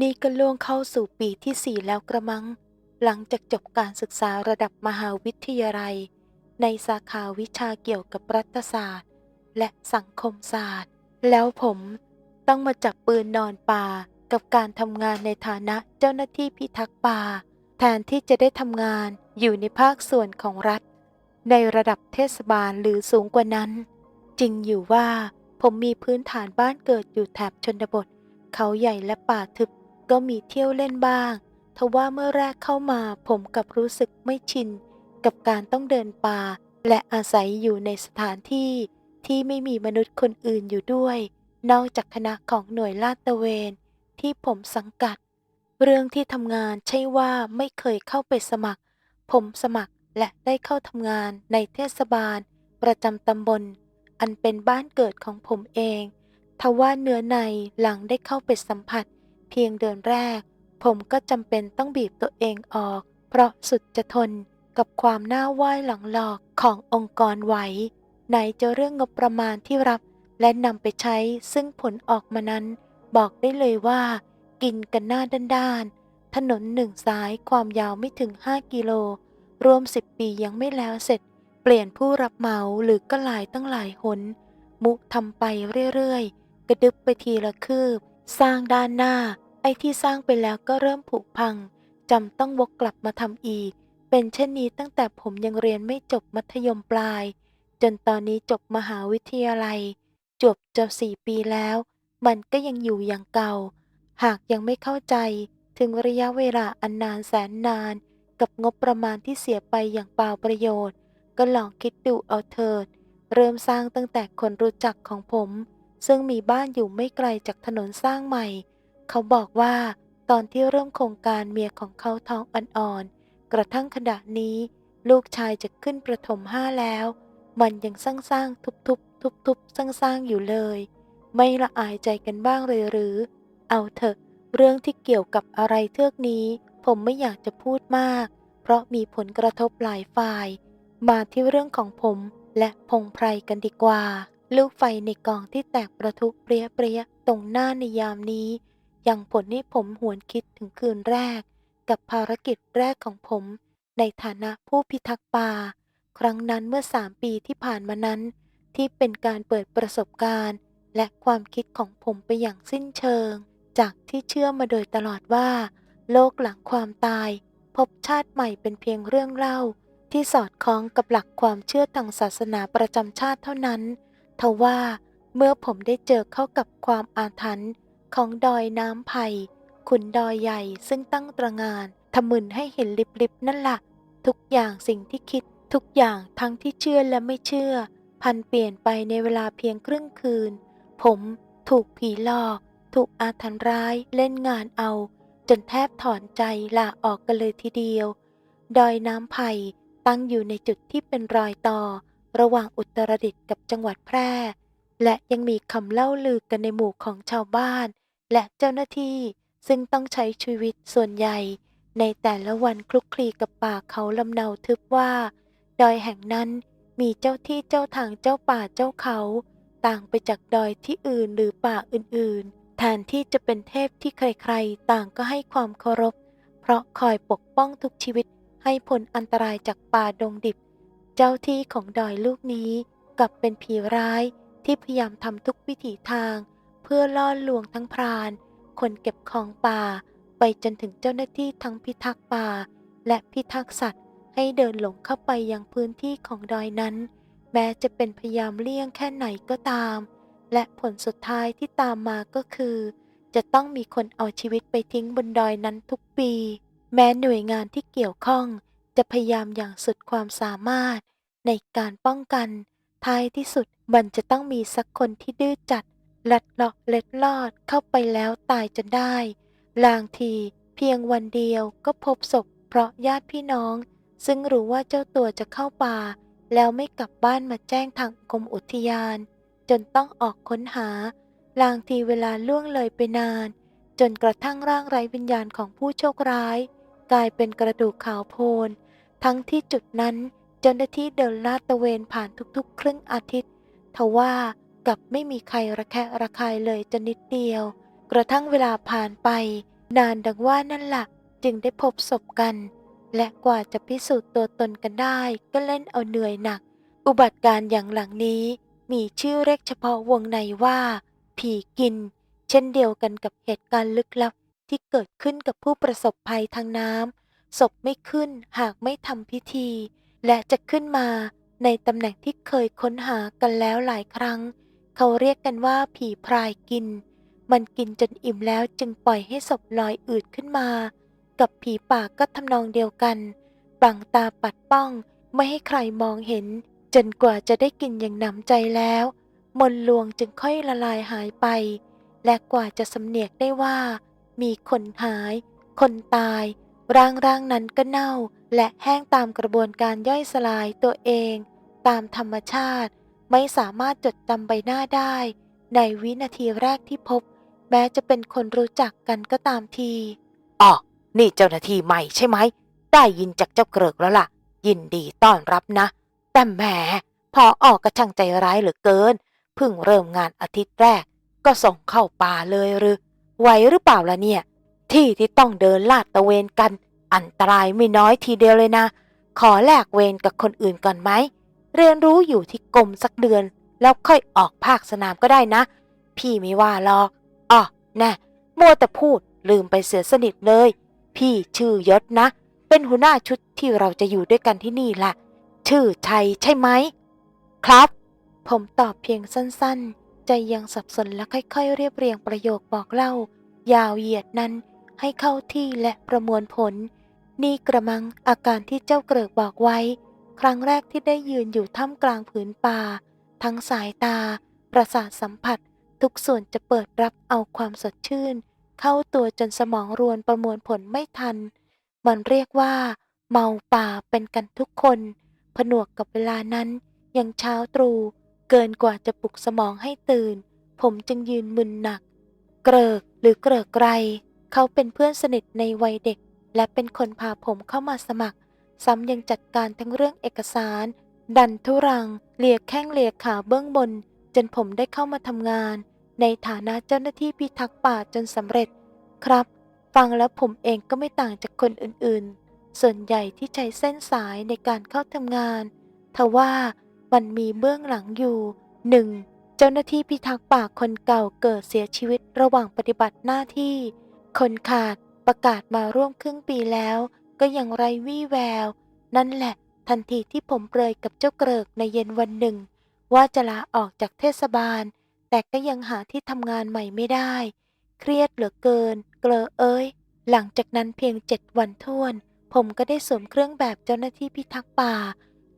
นี่ก็ล่วงเข้าสู่ปีที่สี่แล้วกระมัง หลังจากจบการศึกษาระดับมหาวิทยาลัย ในสาขาวิชาเกี่ยวกับรัฐศาสตร์ และสังคมศาสตร์ แล้วผมต้องมาจับปืนนอนป่ากับการทำงานในฐานะเจ้าหน้าที่พิทักษ์ป่า แทนที่จะได้ทำงานอยู่ในภาคส่วนของรัฐ ในระดับเทศบาลหรือสูงกว่านั้น จริงอยู่ว่าผมมีพื้นฐานบ้านเกิดอยู่แถบชนบท เขาใหญ่และป่าทึบ ก็มีเที่ยวเล่นบ้าง ทว่าเมื่อแรกเข้ามาผมกับรู้สึกไม่ชิน กับการต้องเดินป่า และอาศัยอยู่ในสถานที่ที่ไม่มีมนุษย์คนอื่นอยู่ด้วย นอกจากคณะของหน่วยลาดตระเวน ที่ผมสังกัด เรื่องที่ทำงานใช่ว่าไม่เคยเข้าไปสมัคร ผมสมัครและได้เข้าทำงานในเทศบาล ประจำตำบล อันเป็นบ้านเกิดของผมเอง ทว่าเนื้อในหลังได้เข้าไปสัมผัส เพียงเดือนแรก ผมก็จำเป็นต้องบีบตัวเองออก เพราะสุดจะทนกับความหน้าไหว้หลังหลอกขององค์กรไหว ไหนจะเรื่องงบประมาณที่รับ และนำไปใช้ซึ่งผลออกมานั้น บอกได้เลยว่า กินกันหน้าด้านๆถนนหนึ่งสายความยาวไม่ถึง 5 กิโล รวม 10 ปียังไม่แล้วเสร็จ เปลี่ยนผู้รับเหมาหรือก็หลายตั้งหลายหน มุทำไปเรื่อยๆ กระดึบไปทีละคืบ สร้างด้านหน้า ไอ้ที่สร้างไปแล้วก็เริ่มผุพังจำต้องวกกลับมาทำอีก เป็นเช่นนี้ตั้งแต่ผมยังเรียนไม่จบมัธยมปลาย จนตอนนี้จบมหาวิทยาลัย จบจะสี่ปีแล้ว มันก็ยังอยู่อย่างเก่า หากยังไม่เข้าใจ ถึงระยะเวลาอันนานแสนนาน กับงบประมาณที่เสียไปอย่างเปล่าประโยชน์ ก็ลองคิดดูเอาเถิด เริ่มสร้างตั้งแต่คนรู้จักของผม ซึ่งมีบ้านอยู่ไม่ไกลจากถนนสร้างใหม่ เขาบอกว่าตอนที่เริ่มโครงการเมียของเขาท้องอ่อนๆ กระทั่งขณะนี้ ลูกชายจะขึ้นประถมห้าแล้ว มันยังสร้างสร้างทุบทุบทุบทุบสร้างสร้างอยู่เลย ไม่ละอายใจกันบ้างเลยหรือ เอาเถอะ เรื่องที่เกี่ยวกับอะไรเทือกนี้ ผมไม่อยากจะพูดมาก เพราะมีผลกระทบหลายฝ่าย มาที่เรื่องของผมและพงไพรกันดีกว่า ลูกไฟในกองที่แตกประทุเปรี้ยเปรี้ยตรงหน้าในยามนี้ ยังผลให้ผมหวนคิดถึงคืนแรก กับภารกิจแรกของผม ในฐานะผู้พิทักษ์ป่า ครั้งนั้นเมื่อสามปีที่ผ่านมานั้น ที่เป็นการเปิดประสบการณ์ และความคิดของผมไปอย่างสิ้นเชิง จากที่เชื่อมาโดยตลอดว่า โลกหลังความตาย พบชาติใหม่เป็นเพียงเรื่องเล่า ที่สอดคล้องกับหลักความเชื่อทางศาสนาประจำชาติเท่านั้น ทว่าเมื่อผมได้เจอเข้ากับความอาถรรพ์ของดอยน้ำไผ่ขุนดอยใหญ่ซึ่งตั้งตระงานทำมึนให้เห็นลิบๆนั่นละ่ะ ทุกอย่างสิ่งที่คิด ทุกอย่างทั้งที่เชื่อและไม่เชื่อ พันเปลี่ยนไปในเวลาเพียงครึ่งคืน ผมถูกผีหลอก ถูกอาถรรพ์ร้ายเล่นงานเอา จนแทบถอนใจลาออกกันเลยทีเดียว ดอยน้ำไผ่ตั้งอยู่ในจุดที่เป็นรอยต่อ ระหว่างอุตรดิตถ์กับจังหวัดแพร่ และยังมีคำเล่าลือกันในหมู่ของชาวบ้าน และเจ้าหน้าที่ซึ่งต้องใช้ชีวิตส่วนใหญ่ ในแต่ละวันคลุกคลีกับป่าเขาลำเนาทึบว่า ดอยแห่งนั้นมีเจ้าที่เจ้าทางเจ้าป่าเจ้าเขา ต่างไปจากดอยที่อื่นหรือป่าอื่นๆแทนที่จะเป็นเทพที่ใครๆ ต่างก็ให้ความเคารพ เพราะคอยปกป้องทุกชีวิตให้พ้นอันตรายจากป่าดงดิบ เจ้าที่ของดอยลูกนี้กลับเป็นผีร้ายที่พยายามทำทุกวิถีทาง เพื่อล่อลวงทั้งพราน คนเก็บของป่า ไปจนถึงเจ้าหน้าที่ทั้งพิทักษ์ป่า และพิทักษ์สัตว์ ให้เดินหลงเข้าไปยังพื้นที่ของดอยนั้น แม้จะเป็นพยายามเลี่ยงแค่ไหนก็ตาม และผลสุดท้ายที่ตามมาก็คือ จะต้องมีคนเอาชีวิตไปทิ้งบนดอยนั้นทุกปี แม้หน่วยงานที่เกี่ยวข้อง จะพยายามอย่างสุดความสามารถในการป้องกัน ท้ายที่สุดมันจะต้องมีสักคนที่ดื้อจัด ลัดเลาะเล็ดลอดเข้าไปแล้วตายจนได้ ลางทีเพียงวันเดียวก็พบศพเพราะญาติพี่น้อง ซึ่งรู้ว่าเจ้าตัวจะเข้าป่า แล้วไม่กลับบ้านมาแจ้งทางกรมอุทยาน จนต้องออกค้นหา ลางทีเวลาล่วงเลยไปนาน จนกระทั่งร่างไร้วิญญาณของผู้โชคร้าย กลายเป็นกระดูกขาวโพลน ทั้งที่จุดนั้นเจ้าหน้าที่เดินลาดตระเวนผ่านทุกๆ ครึ่งอาทิตย์ทว่ากับไม่มีใครระแคะระคายเลยจะนิดเดียว กระทั่งเวลาผ่านไป นานดังว่านั่นละ่ะ จึงได้พบศพกัน และกว่าจะพิสูจน์ตัวตนกันได้ ก็เล่นเอาเหนื่อยหนัก อุบัติการณ์อย่างหลังนี้ มีชื่อเรียกเฉพาะวงในว่า ผีกิน เช่นเดียวกันกับเหตุการณ์ลึกลับ ที่เกิดขึ้นกับผู้ประสบภัยทางน้ำศพไม่ขึ้นหากไม่ทำพิธี และจะขึ้นมาในตำแหน่งที่เคยค้นหากันแล้วหลายครั้ง เขาเรียกกันว่าผีพรายกิน มันกินจนอิ่มแล้วจึงปล่อยให้ศพลอยอืดขึ้นมา กับผีป่าก็ทำนองเดียวกันบังตาปัดป้องไม่ให้ใครมองเห็น จนกว่าจะได้กินอย่างหนำใจแล้ว มนลวงจึงค่อยละลายหายไป และกว่าจะสำเนียกได้ว่า มีคนหาย คนตาย ร่างร่างนั้นก็เน่า และแห้งตามกระบวนการย่อยสลายตัวเอง ตามธรรมชาติ ไม่สามารถจดจำใบหน้าได้ ในวินาทีแรกที่พบ แม้จะเป็นคนรู้จักกันก็ตามทีอ๋อนี่เจ้าหน้าที่ใหม่ใช่ไหม ได้ยินจากเจ้าเกริกแล้วล่ะ ยินดีต้อนรับนะ แต่แหมพอออกกระช่างใจร้ายเหลือเกิน เพิ่งเริ่มงานอาทิตย์แรก ก็ส่งเข้าป่าเลยหรือ ไหวหรือเปล่าล่ะเนี่ย ที่ที่ต้องเดินลาดตะเวนกัน อันตรายไม่น้อยทีเดียวเลยนะ ขอแลกเวรกับคนอื่นก่อนไหม เรียนรู้อยู่ที่กรมสักเดือน แล้วค่อยออกภาคสนามก็ได้นะ พี่ไม่ว่าหรอกอ๋อแน่มัวแต่พูดลืมไปเสียสนิทเลย พี่ชื่อยศนะ เป็นหัวหน้าชุดที่เราจะอยู่ด้วยกันที่นี่แหละชื่อชัยใช่ไหม ครับ ผมตอบเพียงสั้นๆ ใจยังสับสนและค่อยๆ เรียบเรียงประโยคบอกเล่า ยาวเหยียดนั้นให้เข้าที่และประมวลผล นี่กระมังอาการที่เจ้าเกริกบอกไว้ ครั้งแรกที่ได้ยืนอยู่ท่ามกลางผืนป่า ทั้งสายตา ประสาทสัมผัส ทุกส่วนจะเปิดรับเอาความสดชื่น เข้าตัวจนสมองรวนประมวลผลไม่ทัน มันเรียกว่า เมาป่าเป็นกันทุกคน ผนวกกับเวลานั้นยังเช้าตรู่ เกินกว่าจะปลุกสมองให้ตื่น ผมจึงยืนมึนหนัก เกริกหรือเกริกไกรเขาเป็นเพื่อนสนิทในวัยเด็ก และเป็นคนพาผมเข้ามาสมัคร ซ้ำยังจัดการทั้งเรื่องเอกสาร ดันทุรังเลียแข้งเลียขาเบื้องบน จนผมได้เข้ามาทำงาน ในฐานะเจ้าหน้าที่พิทักษ์ป่าจนสำเร็จ ครับ ฟังแล้วผมเองก็ไม่ต่างจากคนอื่นๆ ส่วนใหญ่ที่ใช้เส้นสายในการเข้าทำงานทว่า มันมีเบื้องหลังอยู่หนึ่งเจ้าหน้าที่พิทักษ์ป่าคนเก่าเกิดเสียชีวิตระหว่างปฏิบัติหน้าที่ คนขาดประกาศมาร่วมครึ่งปีแล้ว ก็ยังไรวี่แวว นั่นแหละทันทีที่ผมเปรยกับเจ้าเกริกในเย็นวันหนึ่ง ว่าจะลาออกจากเทศบาล แต่ก็ยังหาที่ทำงานใหม่ไม่ได้ เครียดเหลือเกิน เกลอเอ้ย หลังจากนั้นเพียงเจ็ดวันท่วน ผมก็ได้สวมเครื่องแบบเจ้าหน้าที่พิทักษ์ป่า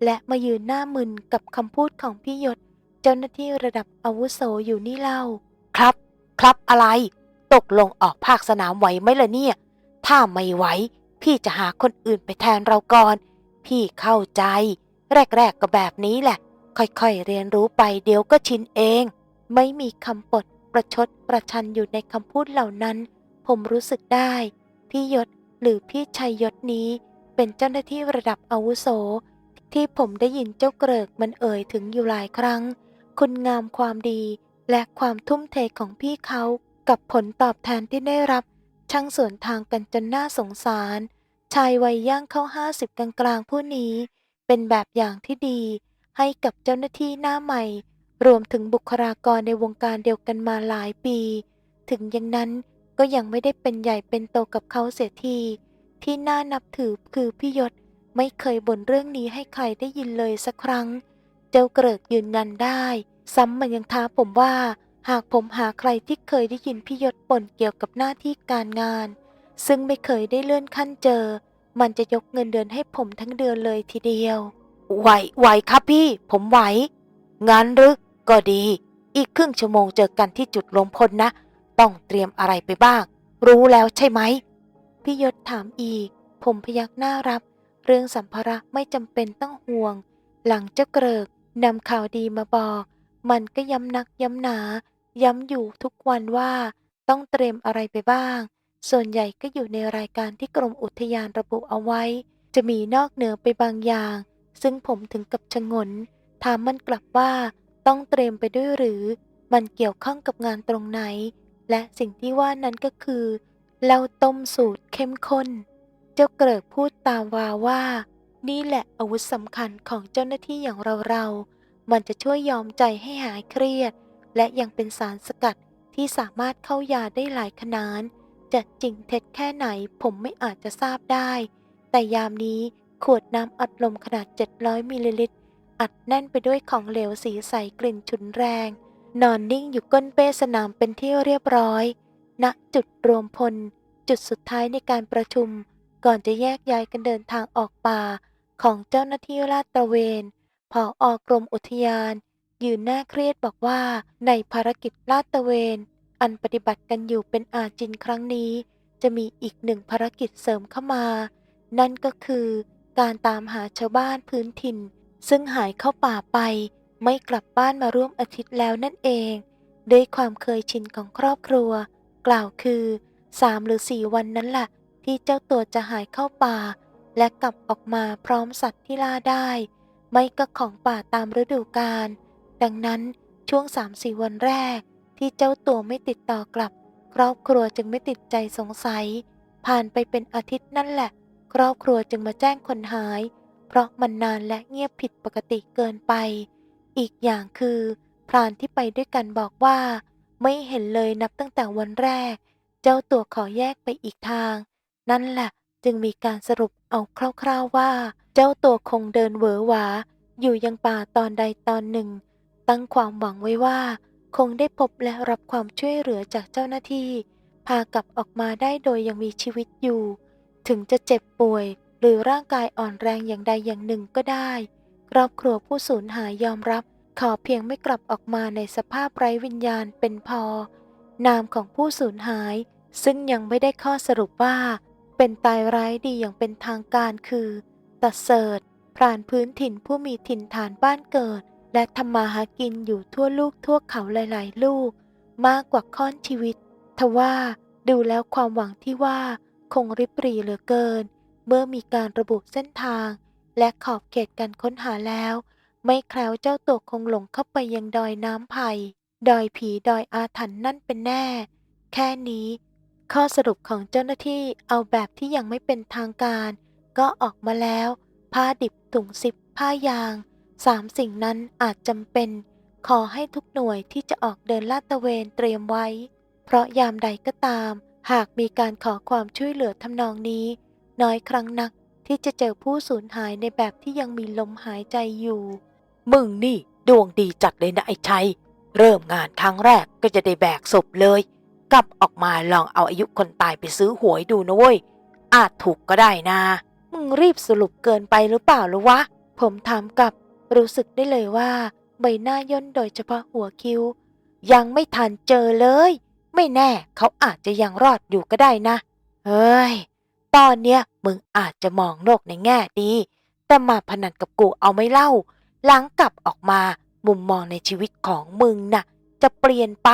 และมายืนหน้ามึนกับคำพูดของพี่ยศ เจ้าหน้าที่ระดับอาวุโสอยู่นี่เล่า ครับ ครับอะไร ตกลงออกภาคสนามไหวไหมล่ะเนี่ย ถ้าไม่ไหว พี่จะหาคนอื่นไปแทนเราก่อน พี่เข้าใจ แรก ๆ ก็แบบนี้แหละ ค่อยๆ เรียนรู้ไปเดี๋ยวก็ชินเอง ไม่มีคำปดประชดประชันอยู่ในคำพูดเหล่านั้น ผมรู้สึกได้ พี่ยศหรือพี่ชัยยศนี้ เป็นเจ้าหน้าที่ระดับอาวุโส ที่ผมได้ยินเจ้าเกริกมันเอ่ยถึงอยู่หลายครั้ง คุณงามความดีและความทุ่มเทของพี่เขากับผลตอบแทนที่ได้รับช่างสวนทางกันจนน่าสงสาร ชายวัยย่างเข้าห้าสิบกลางๆผู้นี้ เป็นแบบอย่างที่ดี ให้กับเจ้าหน้าที่หน้าใหม่ รวมถึงบุคลากรในวงการเดียวกันมาหลายปี ถึงอย่างนั้นก็ยังไม่ได้เป็นใหญ่เป็นโตกับเขาเสียที ที่น่านับถือคือพี่ยศ ไม่เคยบ่นเรื่องนี้ให้ใครได้ยินเลยสักครั้ง เจ้าเกริกยืนยันได้ ซ้ำมันยังท้าผมว่า หากผมหาใครที่เคยได้ยินพี่ยศบ่นเกี่ยวกับหน้าที่การงาน ซึ่งไม่เคยได้เลื่อนขั้นเจอ มันจะยกเงินเดือนให้ผมทั้งเดือนเลยทีเดียว ไหวไหวครับพี่ ผมไหวงั้นหรือก็ดี อีกครึ่งชั่วโมงเจอกันที่จุดรวมพลนะ ต้องเตรียมอะไรไปบ้าง รู้แล้วใช่ไหมพี่ยศถามอีก ผมพยักหน้ารับ เรื่องสัมภาระไม่จำเป็นต้องห่วง หลังเจ้าเกริกนำข่าวดีมาบอก มันก็ย้ำนักย้ำหนา ย้ำอยู่ทุกวันว่าต้องเตรียมอะไรไปบ้าง ส่วนใหญ่ก็อยู่ในรายการที่กรมอุทยานระบุเอาไว้ จะมีนอกเหนือไปบางอย่าง ซึ่งผมถึงกับชงน ถามมันกลับว่าต้องเตรียมไปด้วยหรือ มันเกี่ยวข้องกับงานตรงไหน และสิ่งที่ว่านั้นก็คือเหล้าต้มสูตรเข้มข้น เจ้าเกริกพูดตามวาว่า นี่แหละอาวุธสำคัญของเจ้าหน้าที่อย่างเราเรา มันจะช่วยยอมใจให้หายเครียด และยังเป็นสารสกัดที่สามารถเข้ายาได้หลายขนาน จะจริงเท็จแค่ไหนผมไม่อาจจะทราบได้ แต่ยามนี้ขวดน้ำอัดลมขนาด 700 มิลลิลิตร อัดแน่นไปด้วยของเหลวสีใสกลิ่นฉุนแรง นอนนิ่งอยู่ก้นเป้สนามเป็นที่เรียบร้อย ณ จุดรวมพล จุดสุดท้ายในการประชุม ก่อนจะแยกย้ายกันเดินทางออกป่าของเจ้าหน้าที่ลาดตระเวนผออกรมอุทยาน ยืนหน้าเครียดบอกว่าในภารกิจลาดตระเวน อันปฏิบัติกันอยู่เป็นอาจินครั้งนี้ จะมีอีกหนึ่งภารกิจเสริมเข้ามา นั่นก็คือการตามหาชาวบ้านพื้นถิ่น ซึ่งหายเข้าป่าไป ไม่กลับบ้านมาร่วมอาทิตย์แล้วนั่นเอง ด้วยความเคยชินของครอบครัว กล่าวคือสามหรือสี่วันนั้นแหละ ที่เจ้าตัวจะหายเข้าป่า และกลับออกมาพร้อมสัตว์ที่ล่าได้ ไม่ก็ของป่าตามฤดูกาลดังนั้นช่วงสามสี่วันแรก ที่เจ้าตัวไม่ติดต่อกลับ ครอบครัวจึงไม่ติดใจสงสัย ผ่านไปเป็นอาทิตย์นั่นแหละ ครอบครัวจึงมาแจ้งคนหาย เพราะมันนานและเงียบผิดปกติเกินไป อีกอย่างคือ พรานที่ไปด้วยกันบอกว่า ไม่เห็นเลยนับตั้งแต่วันแรก เจ้าตัวขอแยกไปอีกทาง นั่นแหละจึงมีการสรุปเอาคร่าวๆว่า เจ้าตัวคงเดินเหวอหวา อยู่ยังป่าตอนใดตอนหนึ่ง ตั้งความหวังไว้ว่า คงได้พบและรับความช่วยเหลือจากเจ้าหน้าที่ พากลับออกมาได้โดยยังมีชีวิตอยู่ ถึงจะเจ็บป่วย หรือร่างกายอ่อนแรงอย่างใดอย่างหนึ่งก็ได้ครอบครัวผู้สูญหายยอมรับ ขอเพียงไม่กลับออกมาในสภาพไร้วิญญาณเป็นพอ นามของผู้สูญหาย ซึ่งยังไม่ได้ข้อสรุปว่า เป็นตายร้ายดีอย่างเป็นทางการคือตะเสิร์ตพรานพื้นถิ่นผู้มีถิ่นฐานบ้านเกิด และทำมาหากินอยู่ทั่วลูกทั่วเขาหลาย ๆ ลูก มากกว่าค่อนชีวิต ทว่าดูแล้วความหวังที่ว่าคงริบหรี่เหลือเกิน เมื่อมีการระบุเส้นทาง และขอบเขตการค้นหาแล้ว ไม่แคล้วเจ้าตัวคงหลงเข้าไปยังดอยน้ำไผ่ดอยผีดอยอาถรรพ์นั่นเป็นแน่ แค่นี้ ข้อสรุปของเจ้าหน้าที่เอาแบบที่ยังไม่เป็นทางการ ก็ออกมาแล้ว ผ้าดิบถุงซิปผ้ายางสามสิ่งนั้นอาจจำเป็น ขอให้ทุกหน่วยที่จะออกเดินลาดตระเวนเตรียมไว้ เพราะยามใดก็ตาม หากมีการขอความช่วยเหลือทำนองนี้ น้อยครั้งนักที่จะเจอผู้สูญหายในแบบที่ยังมีลมหายใจอยู่ มึงนี่ดวงดีจัดเลยนะไอ้ชัย เริ่มงานครั้งแรกก็จะได้แบกศพเลย กลับออกมาลองเอาอายุคนตายไปซื้อหวยดูนะเว้ย อาจถูกก็ได้นะ มึงรีบสรุปเกินไปหรือเปล่าหรือวะ ผมถามกลับรู้สึกได้เลยว่า ใบหน้าย่นโดยเฉพาะหัวคิ้ว ยังไม่ทันเจอเลย ไม่แน่เขาอาจจะยังรอดอยู่ก็ได้นะ เฮ้ย ตอนเนี้ยมึงอาจจะมองโลกในแง่ดี แต่มาพนันกับกูเอาไม่เล่า หลังกลับออกมา มุมมองในชีวิตของมึงน่ะ จะเปลี่ยนไป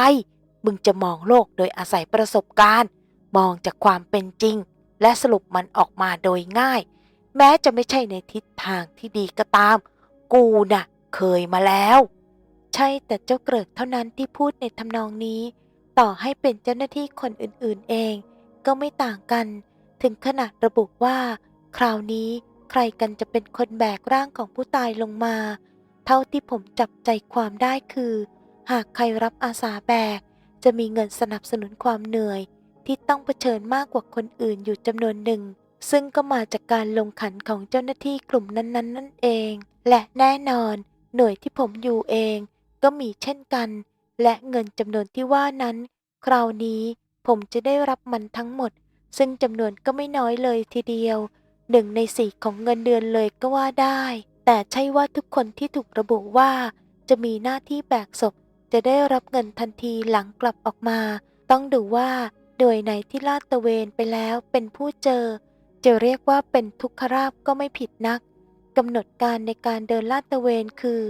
มึงจะมองโลกโดยอาศัยประสบการณ์ มองจากความเป็นจริง และสรุปมันออกมาโดยง่าย แม้จะไม่ใช่ในทิศทางที่ดีก็ตาม กูน่ะ เคยมาแล้ว ใช่แต่เจ้าเกริกเท่านั้นที่พูดในทำนองนี้ ต่อให้เป็นเจ้าหน้าที่คนอื่นๆเอง ก็ไม่ต่างกัน ถึงขนาดระบุว่า คราวนี้ใครกันจะเป็นคนแบกร่างของผู้ตายลงมา เท่าที่ผมจับใจความได้คือ หากใครรับอาสาแบก จะมีเงินสนับสนุนความเหนื่อยที่ต้องเผชิญมากกว่าคนอื่นอยู่จำนวนหนึ่ง ซึ่งก็มาจากการลงขันของเจ้าหน้าที่กลุ่มนั้นๆนั่นเอง และแน่นอนหน่วยที่ผมอยู่เอง ก็มีเช่นกัน และเงินจำนวนที่ว่านั้น คราวนี้ผมจะได้รับมันทั้งหมด ซึ่งจำนวนก็ไม่น้อยเลยทีเดียวหนึ่งในสี่ของเงินเดือนเลยก็ว่าได้ แต่ใช่ว่าทุกคนที่ถูกระบุว่า จะมีหน้าที่แบกศพ จะได้รับเงินทันทีหลังกลับออกมา ต้องดูว่าโดยไหนที่ลาดตะเวนไปแล้วเป็นผู้เจอ จะเรียกว่าเป็นทุกขราบก็ไม่ผิดนักกำหนดการในการเดินลาดตะเวนคือ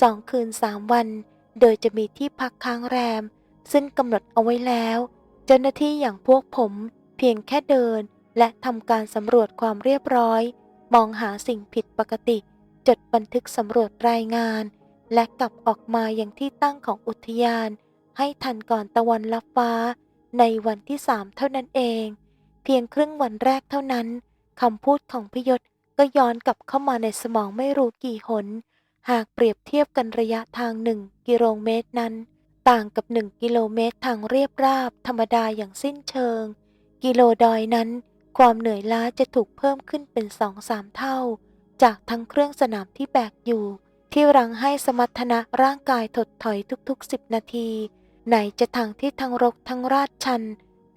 สองคืนสามวัน โดยจะมีที่พักค้างแรม ซึ่งกำหนดเอาไว้แล้ว เจ้าหน้าที่อย่างพวกผมเพียงแค่เดิน และทำการสำรวจความเรียบร้อย มองหาสิ่งผิดปกติ จดบันทึกสำรวจรายงาน และกลับออกมาอย่างที่ตั้งของอุทยาน ให้ทันก่อนตะวันลับฟ้า ในวันที่สามเท่านั้นเอง เพียงครึ่งวันแรกเท่านั้นคำพูดของพิยศก็ย้อนกลับเข้ามาในสมองไม่รู้กี่หน หากเปรียบเทียบกันระยะทางหนึ่งกิโลเมตรนั้น ต่างกับหนึ่งกิโลเมตรทางเรียบราบ ธรรมดาอย่างสิ้นเชิง กิโลดอยนั้น ความเหนื่อยล้าจะถูกเพิ่มขึ้นเป็นสองสามเท่า จากทั้งเครื่องสนามที่แบกอยู่ ที่รังให้สมรรถนะร่างกายถดถอยทุกๆสิบนาที ไหนจะทางที่ทั้งรกทั้งราดชัน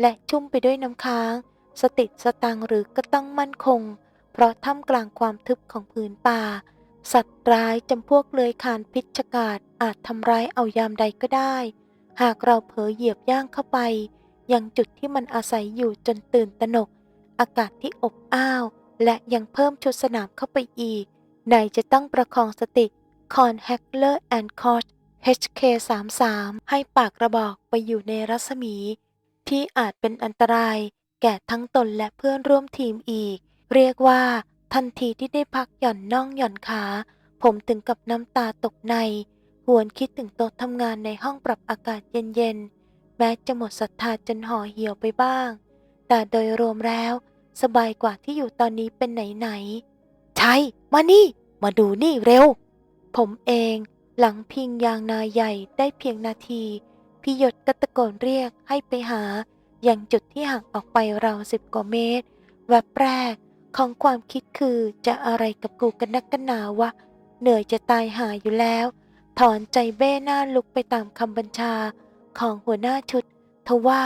และชุ่มไปด้วยน้ำค้าง สติสตังหรือก็ต้องมั่นคง เพราะท่ามกลางความทึบของผืนป่า สัตว์ร้ายจำพวกเลื้อยคานพิชกาดอาจทำร้ายเอายามใดก็ได้ หากเราเผลอเหยียบย่างเข้าไป ยังจุดที่มันอาศัยอยู่จนตื่นตระหนก อากาศที่อบอ้าว และยังเพิ่มชุดสนามเข้าไปอีก ไหนจะต้องประคองสติ คอนแฮกเลอร์แอนด์คอร์ HK33 ให้ปากกระบอกไปอยู่ในรัศมี ที่อาจเป็นอันตรายแก่ทั้งตนและเพื่อนร่วมทีมอีก เรียกว่า ทันทีที่ได้พักหย่อนน่องหย่อนขา ผมถึงกับน้ำตาตกใน หวนคิดถึงโต๊ะทำงานในห้องปรับอากาศเย็นๆ แม้จะหมดศรัทธาจนห่อเหี่ยวไปบ้าง แต่โดยรวมแล้ว สบายกว่าที่อยู่ตอนนี้เป็นไหนๆใช่ มานี่ มาดูนี่เร็ว ผมเองหลังพิงยางนาใหญ่ได้เพียงนาที พี่หยดก็ตะโกนเรียกให้ไปหา อย่างจุดที่ห่างออกไปราวสิบกว่าเมตร แวบแรกของความคิดคือจะอะไรกับกูกันนักกันหนาวะ เหนื่อยจะตายหาอยู่แล้ว ถอนใจเบ้หน้าลุกไปตามคำบัญชาของหัวหน้าชุดทว่า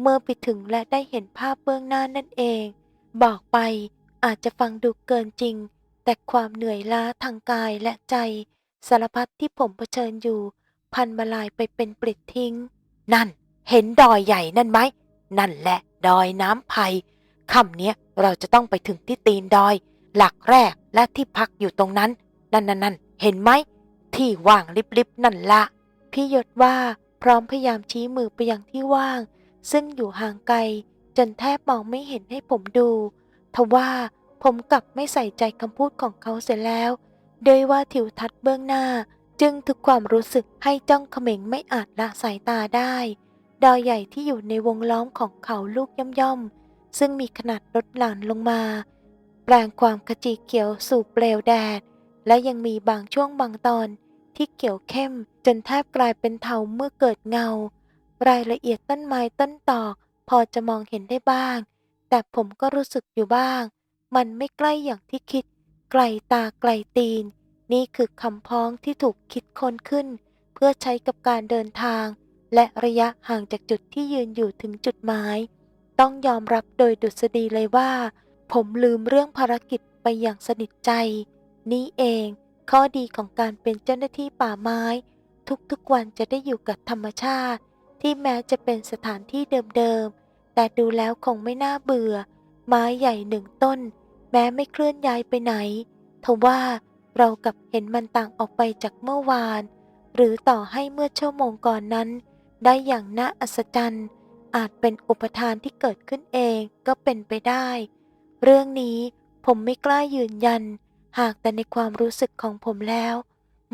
เมื่อไปถึงและได้เห็นภาพเบื้องหน้านั่นเอง บอกไปอาจจะฟังดูเกินจริง แต่ความเหนื่อยล้าทางกายและใจสารพัดที่ผมเผชิญอยู่ พันมาลายไปเป็นปลิดทิ้ง นั่น เห็นดอยใหญ่นั่นไหม นั่นแหละดอยน้ำไผ่ค่ำเนี้ยเราจะต้องไปถึงที่ตีนดอย หลักแรกและที่พักอยู่ตรงนั้น นั่นนั่นนั่นเห็นไหม ที่ว่างลิบๆนั่นละ พี่ยศว่าพร้อมพยายามชี้มือไปยังที่ว่าง ซึ่งอยู่ห่างไกล จนแทบมองไม่เห็นให้ผมดู ทว่า ผมกลับไม่ใส่ใจคำพูดของเขาเสียแล้วโดยว่าทิวทัศน์เบื้องหน้า จึงทุกความรู้สึกให้จ้องเขม็งไม่อาจละสายตาได้ดอยใหญ่ที่อยู่ในวงล้อมของเขาลูกย่อมๆ ซึ่งมีขนาดลดหลั่นลงมา แปลงความขจีเขียวสู่เปลวแดด และยังมีบางช่วงบางตอนที่เขียวเข้ม จนแทบกลายเป็นเทาเมื่อเกิดเงา รายละเอียดต้นไม้ต้นตอก พอจะมองเห็นได้บ้าง แต่ผมก็รู้สึกอยู่บ้าง มันไม่ใกล้อย่างที่คิด ไกลตาไกลตีน นี่คือคำพ้องที่ถูกคิดค้นขึ้น เพื่อใช้กับการเดินทาง และระยะห่างจากจุดที่ยืนอยู่ถึงจุดหมาย ต้องยอมรับโดยดุษฎีเลยว่า ผมลืมเรื่องภารกิจไปอย่างสนิทใจ นี่เอง ข้อดีของการเป็นเจ้าหน้าที่ป่าไม้ ทุกๆวันจะได้อยู่กับธรรมชาติ ที่แม้จะเป็นสถานที่เดิมๆแต่ดูแล้วคงไม่น่าเบื่อ ไม้ใหญ่หนึ่งต้น แม้ไม่เคลื่อนย้ายไปไหนทว่าเรากับเห็นมันต่างออกไปจากเมื่อวาน หรือต่อให้เมื่อชั่วโมงก่อนนั้น ได้อย่างน่าอัศจรรย์ อาจเป็นอุปทานที่เกิดขึ้นเองก็เป็นไปได้ เรื่องนี้ผมไม่กล้ายืนยัน หากแต่ในความรู้สึกของผมแล้ว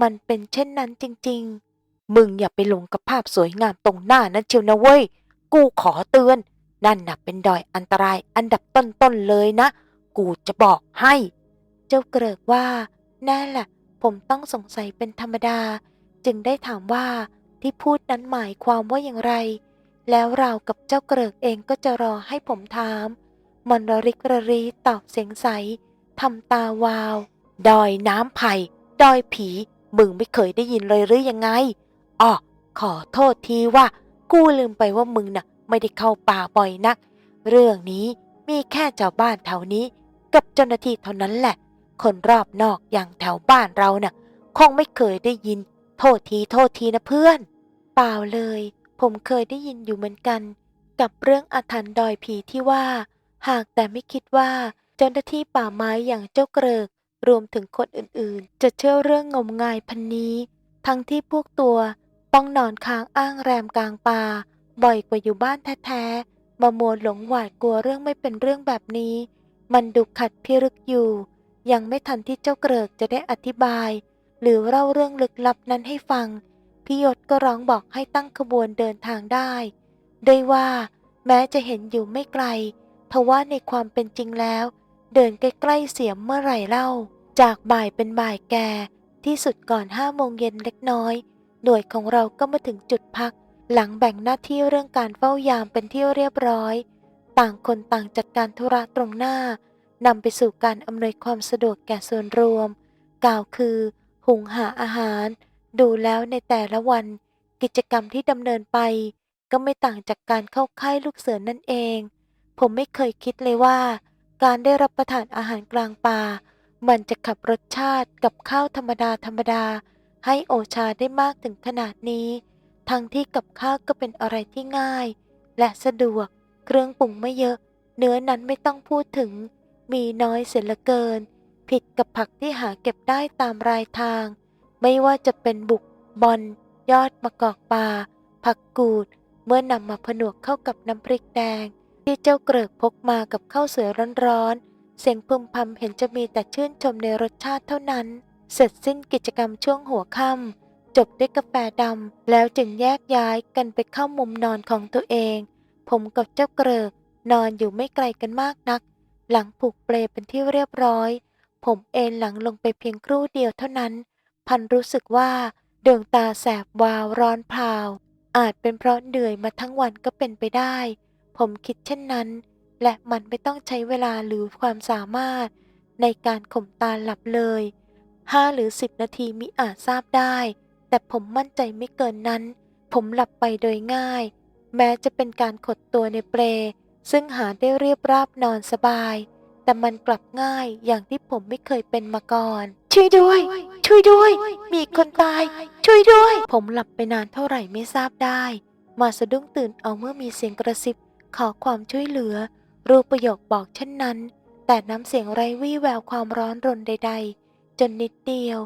มันเป็นเช่นนั้นจริง ๆ มึงอย่าไปหลงกับภาพสวยงามตรงหน้านั้นเชียวนะเว้ย กูขอเตือน นั่นน่ะเป็นดอยอันตรายอันดับต้นๆเลยนะ กูจะบอกให้ เจ้าเกริกว่าแน่แหละผมต้องสงสัยเป็นธรรมดา จึงได้ถามว่าที่พูดนั้นหมายความว่าอย่างไร แล้วเรากับเจ้าเกริกเองก็จะรอให้ผมถามมันระริกระรีตอบเสียงใสทำตาวาว ดอยน้ำไผ่ดอยผี มึงไม่เคยได้ยินเลยหรือยังไงอ้อขอโทษทีว่า กูลืมไปว่ามึงน่ะ ไม่ได้เข้าป่าบ่อยนัก เรื่องนี้มีแค่ชาวบ้านแถวนี้ กับเจ้าหน้าที่เท่านั้นแหละ คนรอบนอกอย่างแถวบ้านเราน่ะ คงไม่เคยได้ยิน โทษทีโทษทีนะเพื่อน เปล่าเลย ผมเคยได้ยินอยู่เหมือนกัน กับเรื่องอาถรรพ์ดอยผีที่ว่า หากแต่ไม่คิดว่าเจ้าหน้าที่ป่าไม้อย่างเจ้าเกริกรวมถึงคนอื่นๆ จะเชื่อเรื่องงมงายพันนี้ ทั้งที่พวกตัวต้องนอนค้างอ้างแรมกลางป่า บ่อยกว่าอยู่บ้านแท้ๆมามัวหลงหวาดกลัวเรื่องไม่เป็นเรื่องแบบนี้ มันดุขัดพิรึกอยู่ ยังไม่ทันที่เจ้าเกริกจะได้อธิบาย หรือเล่าเรื่องลึกลับนั้นให้ฟังพี่ยศก็ร้องบอกให้ตั้งขบวนเดินทางได้ ได้วยว่า แม้จะเห็นอยู่ไม่ไกลทว่าในความเป็นจริงแล้ว เดินใกล้ๆเสียมเมื่อไหร่เล่า จากบ่ายเป็นบ่ายแก่ที่สุดก่อนห้าโมงเย็นเล็กน้อย หน่วยของเราก็มาถึงจุดพัก หลังแบ่งหน้าที่เรื่องการเฝ้ายามเป็นที่เรียบร้อย ต่างคนต่างจัดการธุระตรงหน้านำไปสู่การอำนวยความสะดวกแก่ส่วนรวม กล่าวคือ หุงหาอาหาร ดูแล้วในแต่ละวัน กิจกรรมที่ดำเนินไป ก็ไม่ต่างจากการเข้าค่ายลูกเสือนั่นเอง ผมไม่เคยคิดเลยว่า การได้รับประทานอาหารกลางป่า มันจะขับรสชาติกับข้าวธรรมดาธรรมดา ให้โอชาได้มากถึงขนาดนี้ ทั้งที่กับข้าวก็เป็นอะไรที่ง่าย และสะดวก เครื่องปรุงไม่เยอะ เนื้อนั้นไม่ต้องพูดถึง มีน้อยเสียเหลือเกิน ผิดกับผักที่หาเก็บได้ตามรายทาง ไม่ว่าจะเป็นบุก บอน ยอดมะกอกป่า ผักกูด เมื่อนำมาผนวกเข้ากับน้ำพริกแดง ที่เจ้าเกริกพกมากับข้าวสวยร้อนๆ เสียงพึมพำเห็นจะมีแต่ชื่นชมในรสชาติเท่านั้น เสร็จสิ้นกิจกรรมช่วงหัวค่ำ จบด้วยกาแฟดำแล้วจึงแยกย้ายกันไปเข้ามุมนอนของตัวเอง ผมกับเจ้าเกริกนอนอยู่ไม่ไกลกันมากนัก หลังผูกเปลเป็นที่เรียบร้อย ผมเอนหลังลงไปเพียงครู่เดียวเท่านั้น พันรู้สึกว่าดวงตาแสบวาวร้อนพาว อาจเป็นเพราะเหนื่อยมาทั้งวันก็เป็นไปได้ ผมคิดเช่นนั้น และมันไม่ต้องใช้เวลาหรือความสามารถ ในการข่มตาหลับเลยห้าหรือสิบนาทีมิอาจทราบได้ แต่ผมมั่นใจไม่เกินนั้น ผมหลับไปโดยง่าย แม้จะเป็นการขดตัวในเปลซึ่งหาได้เรียบราบนอนสบาย แต่มันกลับง่ายอย่างที่ผมไม่เคยเป็นมาก่อน ช่วยด้วย ช่วยด้วย มีคนตาย ช่วยด้วย ผมหลับไปนานเท่าไหร่ไม่ทราบได้ มาสะดุ้งตื่นเอาเมื่อมีเสียงกระซิบ ขอความช่วยเหลือ รูปประโยคบอกเช่นนั้น แต่น้ำเสียงไร้วี่แววความร้อนรนใด ๆ จนนิดเดียว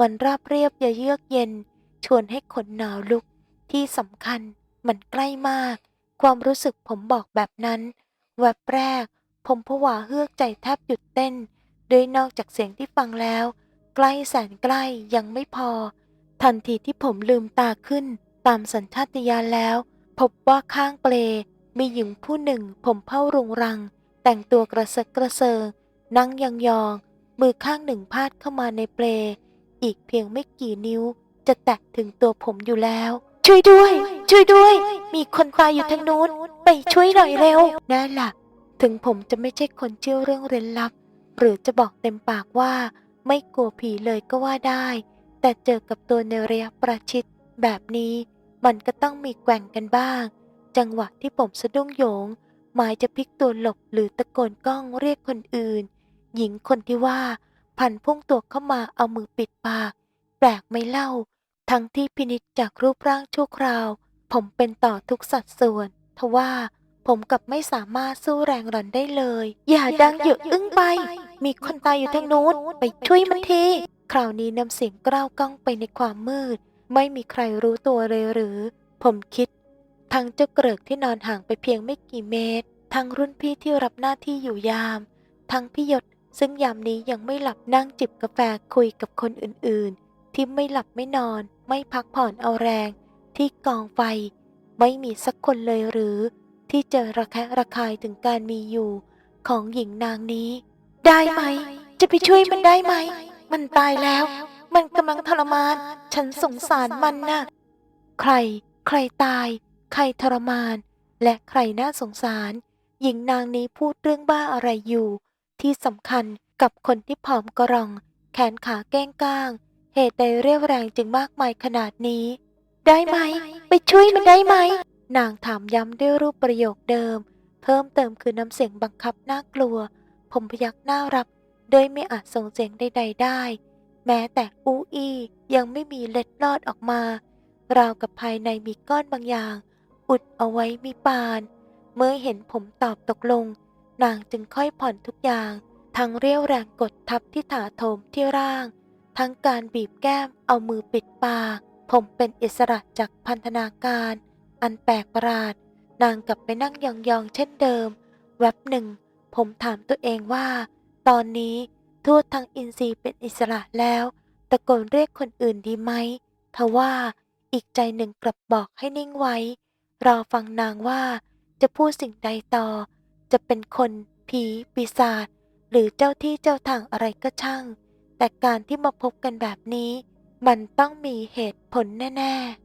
มันราบเรียบอย่าเยือกเย็น ชวนให้ขนหนาวลุกที่สำคัญมันใกล้มาก ความรู้สึกผมบอกแบบนั้น แวบแรก ผมผวาเฮือกใจแทบหยุดเต้นโดยนอกจากเสียงที่ฟังแล้ว ใกล้แสนใกล้ยังไม่พอ ทันทีที่ผมลืมตาขึ้น ตามสัญชาตญาณแล้ว พบว่าข้างเปล มีหญิงผู้หนึ่ง ผมเผ้ารุงรัง แต่งตัวกระเซกกระเซิงนั่งยองๆมือข้างหนึ่งพาดเข้ามาในเปล อีกเพียงไม่กี่นิ้ว จะแตะถึงตัวผมอยู่แล้ว ช่วยด้วย ช่วยด้วย มีคนตายอยู่ทางนู้น ไปช่วยหน่อยเร็วนั่นล่ะ ถึงผมจะไม่ใช่คนเชื่อเรื่องเร้นลับ หรือจะบอกเต็มปากว่า ไม่กลัวผีเลยก็ว่าได้ แต่เจอกับตัวในระยะประชิดแบบนี้ มันก็ต้องมีแกว่งกันบ้าง จังหวะที่ผมสะดุ้งโยงหมายจะพลิกตัวหลบหรือตะโกนก้องเรียกคนอื่น หญิงคนที่ว่า พันพุ่งตัวเข้ามาเอามือปิดปาก แปลกไม่เล่า ทั้งที่พินิจจากรูปร่างชั่วคราว ผมเป็นต่อทุกสัดส่วนทว่าผมกับไม่สามารถสู้แรงหล่อนได้เลย อย่าดังเยอะอึ้งไป มีคนตายอยู่ทางนู้นไปช่วยมันทีคราวนี้น้ำเสียงกล้าวก้องไปในความมืด ไม่มีใครรู้ตัวเลยหรือ ผมคิด ทั้งเจ้าเกริกที่นอนห่างไปเพียงไม่กี่เมตร ทั้งรุ่นพี่ที่รับหน้าที่อยู่ยาม ทั้งพี่ยศซึ่งยามนี้ยังไม่หลับนั่งจิบกาแฟคุยกับคนอื่นๆ ที่ไม่หลับไม่นอนไม่พักผ่อนเอาแรง ที่กองไฟ ไม่มีสักคนเลยหรือ ที่จะระแคะระคายถึงการมีอยู่ ของหญิงนางนี้ ได้ไหม จะไปช่วยมันได้ไหม มันตายแล้ว มันกำลังทรมาน ฉันสงสารมันน่ะใคร ใครตาย ใครทรมาน และใครน่าสงสาร หญิงนางนี้พูดเรื่องบ้าอะไรอยู่ ที่สำคัญกับคนที่ผอมกระรอง แขนขาแก้งก้าง เหตุใดเรียวแรงจึงมากมายขนาดนี้ ได้ไหม ไปช่วยมันได้ไหม นางถามย้ำด้วยรูปประโยคเดิม เพิ่มเติมคือน้ำเสียงบังคับน่ากลัว ผมพยักหน้ารับโดยไม่อาจส่งเสียงใดๆได้ แม้แต่อู้อี้ยังไม่มีเล็ดลอดออกมา ราวกับภายในมีก้อนบางอย่าง อุดเอาไว้มีปาน เมื่อเห็นผมตอบตกลง นางจึงค่อยผ่อนทุกอย่าง ทั้งเรียวแรงกดทับที่ถาโถมที่ร่าง ทั้งการบีบแก้มเอามือปิดปาก ผมเป็นอิสระจากพันธนาการ อันแปลกประหลาด นางกลับไปนั่งยองๆเช่นเดิม แวบหนึ่ง ผมถามตัวเองว่า ตอนนี้ทั่วทั้งอินทรีย์เป็นอิสระแล้ว ตะโกนเรียกคนอื่นดีไหมทว่าอีกใจหนึ่งกลับบอกให้นิ่งไว้ รอฟังนางว่าจะพูดสิ่งใดต่อ จะเป็นคน ผี ปีศาจหรือเจ้าที่เจ้าทางอะไรก็ช่าง แต่การที่มาพบกันแบบนี้ มันต้องมีเหตุผลแน่ ๆ